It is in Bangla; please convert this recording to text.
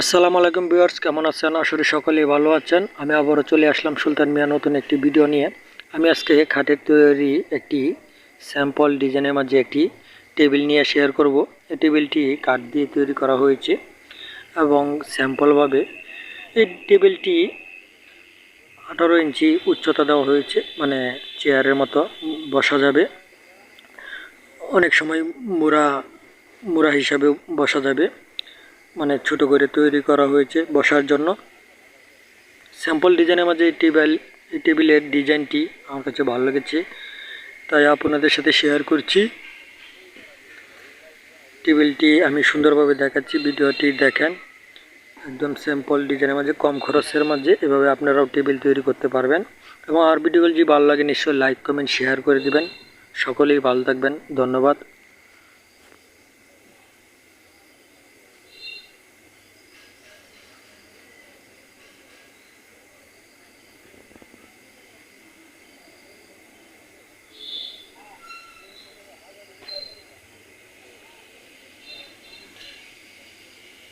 আসসালামু আলাইকুম ভিউয়ার্স, কেমন আছেন? আসলে সকলেই ভালো আছেন। আমি আবারও চলে আসলাম সুলতান মিয়া নতুন একটি ভিডিও নিয়ে। আমি আজকে খাটের তৈরি একটি স্যাম্পল ডিজাইনের মাঝে একটি টেবিল নিয়ে শেয়ার করব। এই টেবিলটি কাঠ দিয়ে তৈরি করা হয়েছে এবং স্যাম্পলভাবে এই টেবিলটি আঠারো ইঞ্চি উচ্চতা দেওয়া হয়েছে মানে চেয়ারের মতো বসা যাবে। অনেক সময় মুড়া মুড়া হিসাবে বসা যাবে। মানে ছোট করে তৈরি করা হয়েছে বসার জন্য। স্যাম্পল ডিজাইনের মাঝে এই টেবিল এই টেবিলের ডিজাইনটি আমার কাছে ভালো লেগেছে। তাই আপনাদের সাথে শেয়ার করছি। টেবিলটি আমি সুন্দরভাবে দেখাচ্ছি, ভিডিওটি দেখেন। একদম স্যাম্পল ডিজাইনের মাঝে, কম খরচের মাঝে এভাবে আপনারাও টেবিল তৈরি করতে পারবেন। এবং আর ভিডিওগুলো যদি ভালো লাগে, নিশ্চয়ই লাইক কমেন্ট শেয়ার করে দিবেন। সকলেই ভালো থাকবেন। ধন্যবাদ।